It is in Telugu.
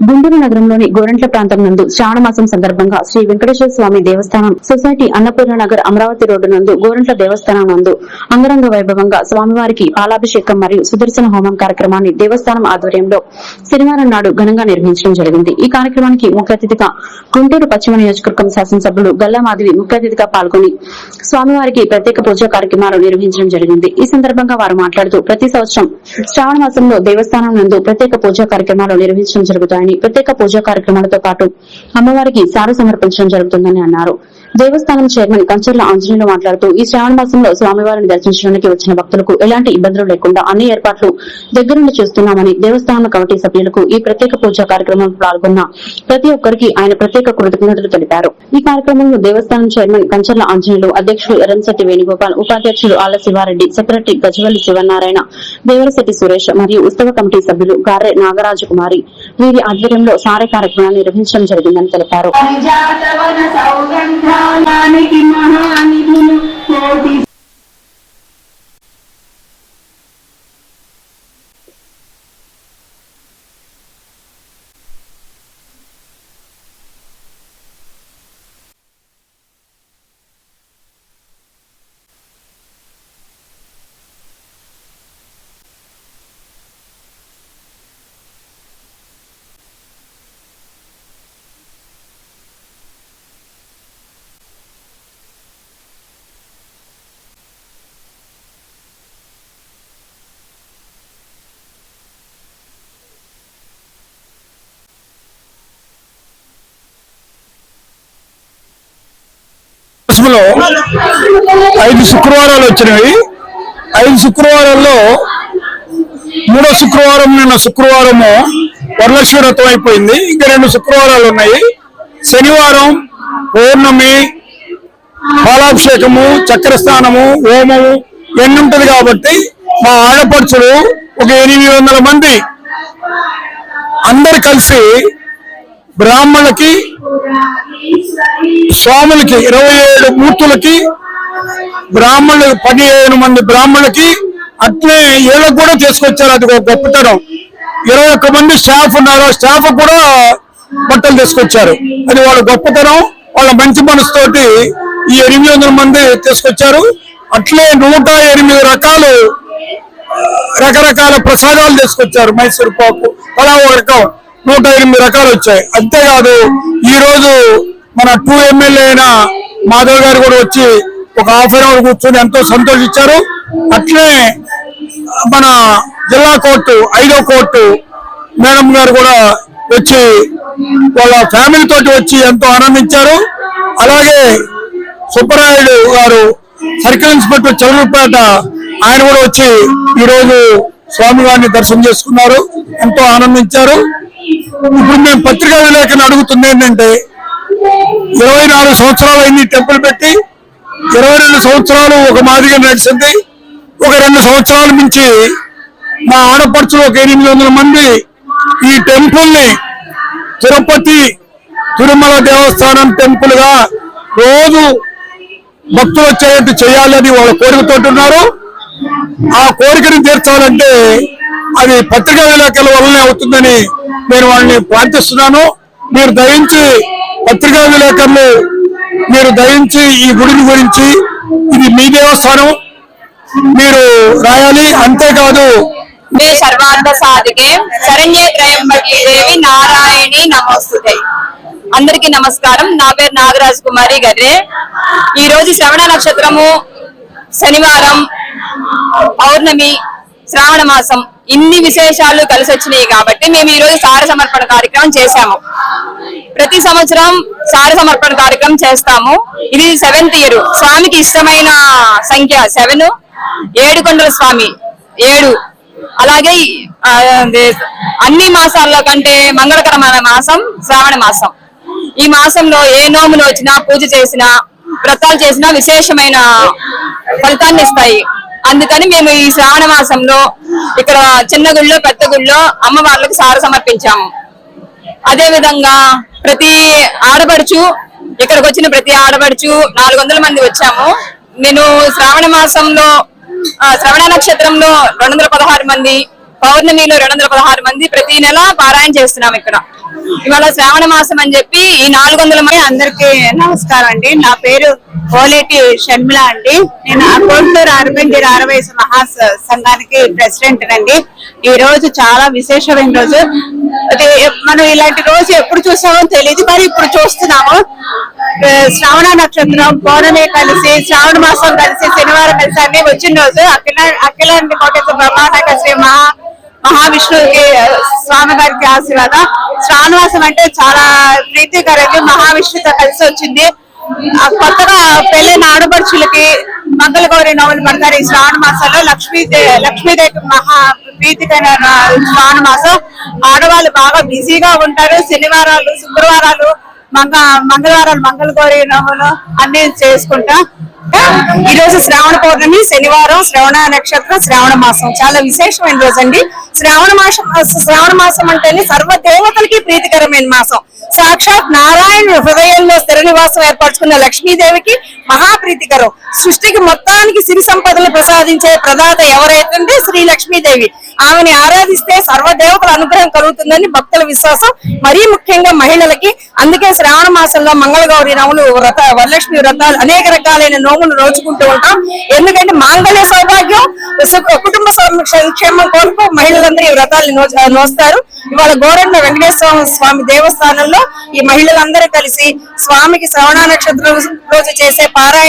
గుంటూరు నగరంలోని గోరంట్ల ప్రాంతం నందు శ్రావణమాసం సందర్భంగా శ్రీ వెంకటేశ్వర స్వామి దేవస్థానం సొసైటీ అన్నపూర్ణ నగర్ అమరావతి రోడ్డు నందు గోరంట్ల దేవస్థానం నందు అంగరంగ వైభవంగా స్వామివారికి పాలాభిషేకం మరియు సుదర్శన హోమం కార్యక్రమాన్ని దేవస్థానం ఆధ్వర్యంలో శనివారం నాడు ఘనంగా నిర్వహించడం జరిగింది. ఈ కార్యక్రమానికి ముఖ్య అతిథిగా గుంటూరు పశ్చిమ నియోజకవర్గం శాసనసభ్యులు గల్లా మాధవి ముఖ్య అతిథిగా పాల్గొని స్వామివారికి ప్రత్యేక పూజా కార్యక్రమాలు నిర్వహించడం జరిగింది. ఈ సందర్భంగా వారు మాట్లాడుతూ ప్రతి సంవత్సరం శ్రావణ మాసంలో దేవస్థానం నందు ప్రత్యేక పూజా కార్యక్రమాలు నిర్వహించడం జరుగుతాయి జరుగుతాయని ప్రత్యేక పూజా కార్యక్రమాలతో పాటు అమ్మవారికి సార సమర్పించడం జరుగుతుందని అన్నారు. దేవస్థానం చైర్మన్ కంచర్ల ఆంజనేయులు మాట్లాడుతూ ఈ శ్రావణ మాసంలో స్వామివారిని దర్శించడానికి వచ్చిన భక్తులకు ఎలాంటి ఇబ్బందులు లేకుండా అన్ని ఏర్పాట్లు దగ్గరుండి చూస్తున్నామని దేవస్థానం కమిటీ సభ్యులకు ఈ ప్రత్యేక పూజా కార్యక్రమంలో పాల్గొన్న ప్రతి ఒక్కరికి ఆయన ప్రత్యేక కృతజ్ఞతలు తెలిపారు. ఈ కార్యక్రమంలో దేవస్థానం చైర్మన్ కంచర్ల ఆంజనేయులు అధ్యక్షులు ఎరంశెట్టి వేణుగోపాల్ ఉపాధ్యక్షులు ఆళ్ళ శివారెడ్డి సెక్రటరీ గజవల్లి శివనారాయణ దేవరశెట్టి సురేష్ మరియు ఉత్సవ కమిటీ సభ్యులు గారె నాగరాజకుమారి వీరి ఆధ్వర్యంలో సారే కార్యక్రమాన్ని నిర్వహించడం జరిగిందని తెలిపారు. పరిజాతవన ఐదు శుక్రవారాలు వచ్చినవి ఐదు శుక్రవారాల్లో మూడో శుక్రవారం నిన్న శుక్రవారము వరలక్ష్మి వ్రతం అయిపోయింది. ఇంకా రెండు శుక్రవారాలు ఉన్నాయి. శనివారం పౌర్ణమి పాలాభిషేకము చక్రస్థానము హోమము ఎన్ని ఉంటుంది కాబట్టి మా ఆడపడుచులు ఒక ఎనిమిది వందల మంది అందరు కలిసి బ్రాహ్మణులకి స్వాములకి ఇరవై ఏడు మూర్తులకి బ్రాహ్మణులు పదిహేను మంది బ్రాహ్మణులకి అట్లే వీళ్ళకి కూడా తీసుకొచ్చారు అది ఒక గొప్పతనం. ఇరవై ఒక్క మంది స్టాఫ్ ఉన్నారు. స్టాఫ్ కూడా బట్టలు తీసుకొచ్చారు. అది వాళ్ళ గొప్పతనం. వాళ్ళ మంచి మనసుతోటి ఈ ఎనిమిది వందల మంది తీసుకొచ్చారు. అట్లే నూట ఎనిమిది రకాలు రకరకాల ప్రసాదాలు తీసుకొచ్చారు మైసూర్ పాకు అలా ఒక రకం నూట ఎనిమిది రకాలు వచ్చాయి. అంతేకాదు ఈరోజు మన టూ ఎమ్మెల్యే అయిన మాధవ్ గారు కూడా వచ్చి ఒక హాఫ్ అన్ అవర్ కూర్చొని ఎంతో సంతోషించారు. అట్లే మన జిల్లా కోర్టు ఐదో కోర్టు మేడం గారు కూడా వచ్చి వాళ్ళ ఫ్యామిలీ తోటి వచ్చి ఎంతో ఆనందించారు. అలాగే సుబ్బరాయుడు గారు సర్కిల్ ఇన్స్పెక్టర్ చంద్రపేట ఆయన కూడా వచ్చి ఈ రోజు దర్శనం చేసుకున్నారు. ఎంతో ఆనందించారు. ఇప్పుడు మేము పత్రికా విలేకరులు అడుగుతుంది ఏంటంటే ఇరవై నాలుగు సంవత్సరాలు అయింది టెంపుల్ పెట్టి. ఇరవై రెండు సంవత్సరాలు ఒక మాదిరిగా నడిచింది. ఒక రెండు సంవత్సరాల నుంచి మా ఆడపడుచులు ఒక ఎనిమిది వందల మంది ఈ టెంపుల్ని తిరుపతి తిరుమల దేవస్థానం టెంపుల్గా రోజు భక్తులు వచ్చేటట్టు చేయాలని వాళ్ళ కోరికతో ఉన్నారు. ఆ కోరికను తీర్చాలంటే అది పత్రికా విలేకరుల వల్లనే అవుతుందని నేను వాళ్ళని ప్రార్థిస్తున్నాను. మీరు దయించి పత్రికా విలేకరులు మీరు దయించి ఈ గుడిని గురించి ఇది మీ దేవస్థానం. మీరు రాయాలి. అంతేకాదు మే సర్వార్థ సాధికే శరణ్య త్రయంబకి దేవి నారాయణి నమోస్తుతే. అందరికీ నమస్కారం. నా పేరు నాగరాజ్ కుమారి గర్రే ఈ రోజు శ్రవణ నక్షత్రము శనివారం పౌర్ణమి శ్రావణ మాసం. ఇన్ని విశేషాలు కలిసి వచ్చినాయి కాబట్టి మేము ఈ రోజు సార సమర్పణ కార్యక్రమం చేశాము. ప్రతి సంవత్సరం సార సమర్పణ కార్యక్రమం చేస్తాము. ఇది సెవెంత్ ఇయర్ స్వామికి ఇష్టమైన సంఖ్య సెవెన్ ఏడుకొండల స్వామి. ఏడు. అలాగే అన్ని మాసాల్లో కంటే మంగళకరమైన మాసం శ్రావణ మాసం. ఈ మాసంలో ఏ నోములు వచ్చినా పూజ చేసినా వ్రతాలు చేసినా విశేషమైన ఫలితాన్ని ఇస్తాయి. అందుకని మేము ఈ శ్రావణ మాసంలో ఇక్కడ చిన్న గుళ్ళో పెద్ద గుళ్ళో అమ్మవార్లకు సార సమర్పించాము. అదే విధంగా ప్రతి ఆడపడుచు ఇక్కడికి వచ్చిన ప్రతి ఆడపడుచు నాలుగు వందల మంది వచ్చాము. నేను శ్రావణ మాసంలో శ్రవణ నక్షత్రంలో రెండు వందల పదహారు మంది పౌర్ణమిలో రెండు వందల పదహారు మంది ప్రతి నెల పారాయణ చేస్తున్నాం ఇక్కడ. ఇవాళ శ్రావణ మాసం అని చెప్పి ఈ నాలుగు వందల మంది అందరికి నమస్కారం అండి. నా పేరు ఓలేటి షర్మిల అండి. నేను అకోట్లూరు అరవింద్ ఆరవయసు మహా సంఘానికి ప్రెసిడెంట్ అండి. ఈ రోజు చాలా విశేషమైన రోజు. అది మనం ఇలాంటి రోజు ఎప్పుడు చూసామో తెలియదు మరి ఇప్పుడు చూస్తున్నాము. శ్రావణ నక్షత్రం పౌర్ణమి కలిసి శ్రావణ మాసం కలిసి శనివారం కలిసి అన్ని వచ్చిన రోజు అఖిల అఖిలాంటి కోటేశ్వర బ్రహ్మాండ శ్రీ మహా మహావిష్ణువుకి స్వామి గారికి ఆశీర్వాదం. శ్రావణవాసం అంటే చాలా ప్రీతికరంగా మహావిష్ణుతో కలిసి వచ్చింది. కొత్తగా పెళ్ళి ఆడపడుచులకి మంగళగౌరి నవలు పడతారు. ఈ శ్రావణ మాసంలో లక్ష్మీ లక్ష్మీదేవి మహా ప్రీతికైన శ్రావణ మాసం. ఆడవాళ్ళు బాగా బిజీగా ఉంటారు. శనివారాలు శుక్రవారాలు మంగ మంగళవారాలు మంగళగౌరి నవలు అన్ని చేసుకుంటా. ఈ రోజు శ్రావణ పౌర్ణమి శనివారం శ్రవణ నక్షత్రం శ్రావణ మాసం. చాలా విశేషమైన రోజు అండి శ్రావణ మాసం శ్రావణ మాసం అంటేనే సర్వ దేవతలకి ప్రీతికరమైన మాసం. సాక్షాత్ నారాయణ హృదయంలో స్థిర నివాసం ఏర్పరచుకున్న లక్ష్మీదేవికి మహాప్రీతికరం. సృష్టికి మొత్తానికి సిరి సంపదలు ప్రసాదించే ప్రదాత ఎవరైతుంటే శ్రీ లక్ష్మీదేవి. ఆమెని ఆరాధిస్తే సర్వ దేవతల అనుగ్రహం కలుగుతుందని భక్తుల విశ్వాసం. మరీ ముఖ్యంగా మహిళలకి. అందుకే శ్రావణ మాసంలో మంగళగౌరి నవలు వ్రత వరలక్ష్మి వ్రతాలు అనేక రకాలైన నోములు నోచుకుంటూ ఉంటాం. ఎందుకంటే మాంగళ్య సౌభాగ్యం కుటుంబ సంక్షేమం కొరకు మహిళలందరూ ఈ వ్రతాలు నో- నోస్తారు. ఇవాళ గోరండ వెంకటేశ్వర స్వామి దేవస్థానంలో ఈ మహిళలందరూ కలిసి స్వామికి శ్రవణ నక్షత్రం రోజు చేసే పారాయణ